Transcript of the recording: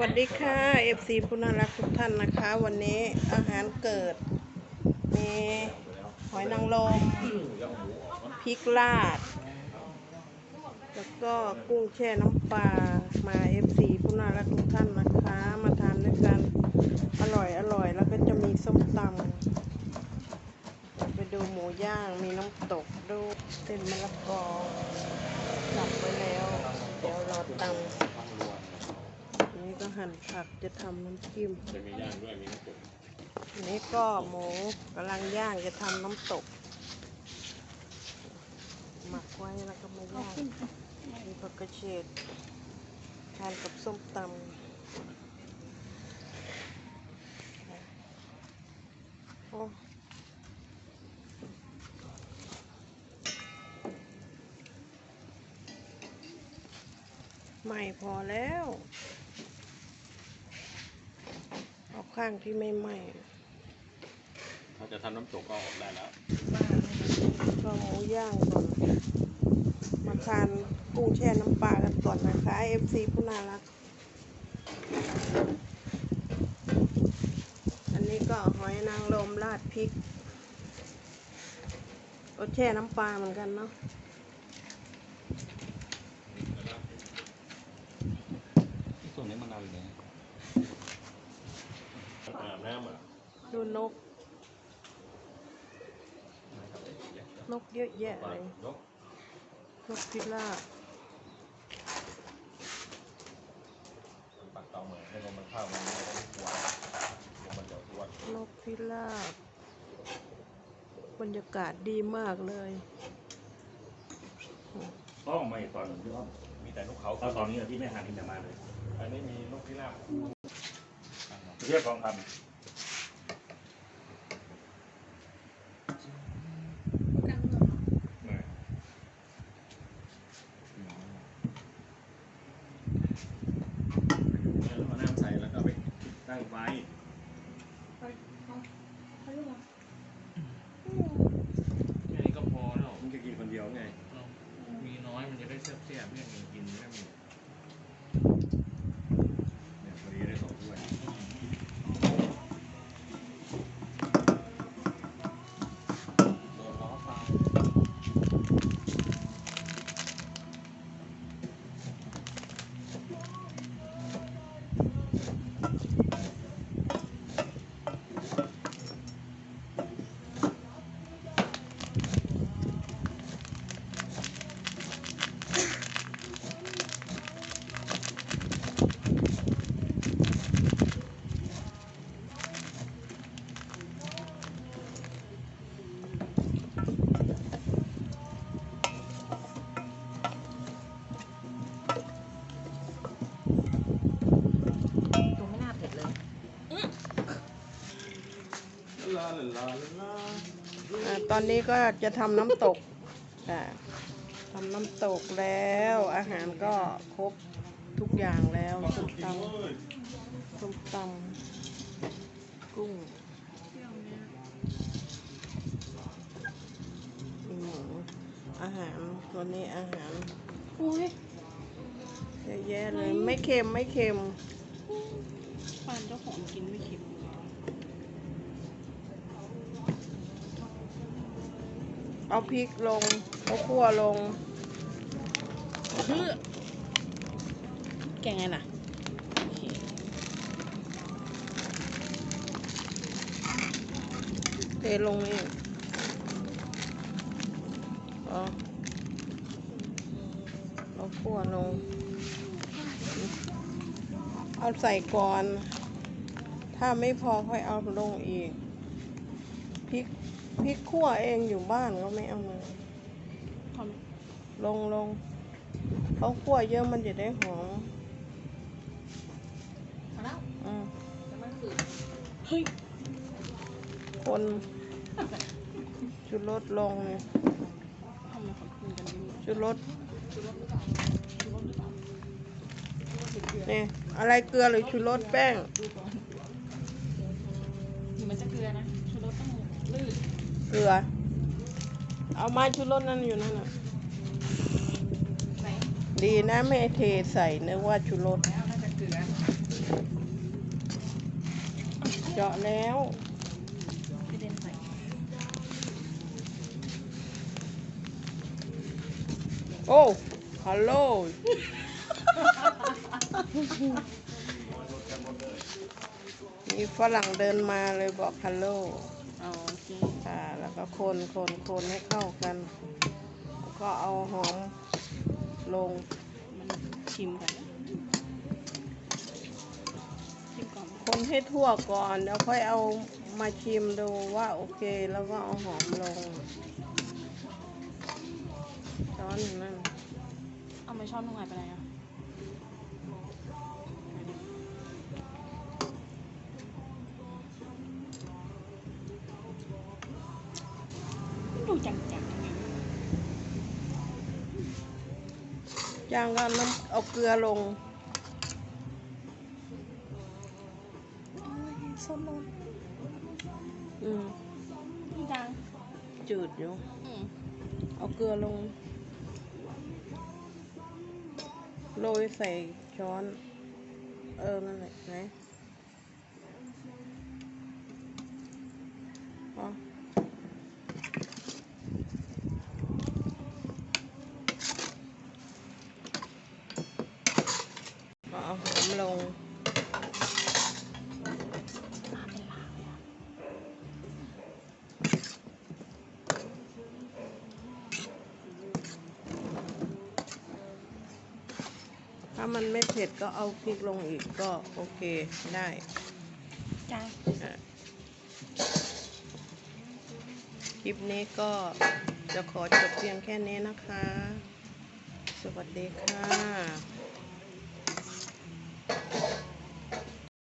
วัสดีค่ะ FC ผู้น่ารักทุกท่านนะคะ วันนี้อาหารเกิด มีหอยนางรมพริกลาด แล้วก็กุ้งแช่น้ำปลามา FC ผู้น่ารักทุกท่านนะคะ มาทานด้วยกันอร่อยอร่อยแล้วก็จะมีส้มตำไปดูหมูย่างมีน้ำตกดูเส้นมะละกอสับไว้แล้ว เดี๋ยวรอตำ อันนี้ก็ หั่นผักจะทำน้ำจิ้มจะมีย่างด้วยมีน้ำตกอันนี้ก็หมูกำลังย่างจะทำน้ำตก หมักไว้แล้วก็มาย่างมีผักกระเฉดทานกับส้มตำโอ้ไม่พอแล้ว เอา ข้างที่ไม่ไหม้ถ้าจะทำน้ำตกก็ออกได้แล้วก็หมูย่างก่อนมาทานกุ้งแช่น้ำปลากันก่อนนะคะ FC ผู้น่ารัก อันนี้ก็หอยนางรมราดพริกก็แช่น้ำปลาเหมือนกันเนาะส่วนนี้มันเอาอยู่ไหนอาบน้ำอะดูนก นกเยอะแยะเลยนกนกพิราบปักเตาเหมือนให้ลมมันเข้ามันไม่ได้กลัวลมมันจะอ้วนนกพิราบบรรยากาศดีมากเลยต้องไม่ตอนที่ว่ามีแต่นกเขาเอาตอนนี้ที่ไม่หันที่จะมาเลย อันนี้มีนกพิราบเรียกกองคแล้วเอาน้ำใส่แล้วก็ไป ตั้งไฟำแค่นี้ก็พอแล้วมันจะกินคนเดียวไง มีน้อยมันจะได้เสียบเสียบเนี่ยมีกินไม่มีเตอนนี้ก็จะทำน้ำตกทำน้ำตกแล้ว อาหารก็ครบทุกอย่างแล้วส้มตำส้มตำกุ้งหมูอาหารตัวนี้อาหารอุ้ยเยอะแยะเลย ไม่เค็มไม่เค็มปานเจ้าของกินไม่เค็ม เอาพริกลงเอาขั่วลงเพื่อแกงไงน่ะโอเคเทลงนี่เอาเอาขั่วลง เอาใส่ก่อน ถ้าไม่พอค่อยเอาลงอีกพริก พริกขั่วเองอยู่บ้านก็ไม่เอามาทลงลงเขาขั่วเยอะมันจะได้หอมำมาแล้วอืมแล้วมันคือเฮ้ยคนชุดรสลงเนี่ยทำไมเขากินกันดีชุดรสชูรสหรือเปล่าชูรสหรือเปล่าชูรสหรือเกลือเนี่ยอะไรเกลือหรือชุดรสแป้ง ดูก่อนหรือมันจะเกลือนะชูรสต้องลื่น เกลือ เอาไม้ชุดรสนั่นอยู่นั่นน่ะไหนดีนะไม่เทใส่นึกว่าชุดรสแล้วน่าจะเกลือเจาะแล้วกระเด็นใส่โอ้ฮัลโหล มีฝรั่งเดินมาเลยบอกฮัลโหล เอาโอเค ค่ะ แล้ว ก็คนคนคนให้เข้ากัน ก็เอาหอมลงมันชิมกันชิมก่อนคนให้ทั่วก่อนแล้วค่อยเอามาชิมดูว่าโอเคแล้วก็เอาหอมลงช้อนหนึ่งนั่นเอาไม่ช้อบตรงไหนไปไหนอะ ย่างก็น้ำเอาเกลือลงส้มลงอืมนี่ดังจืดอยู่อืมเอาเกลือลง โรยใส่ช้อน เออนั่นแหละไหนอ๋อเอาหอมลง มาเป็นลาวเลยอะ ถ้ามันไม่เผ็ดก็เอาพริกลงอีกก็โอเคได้จังอะคลิปนี้ก็จะขอจบเพียงแค่นี้นะคะ สวัสดีค่ะ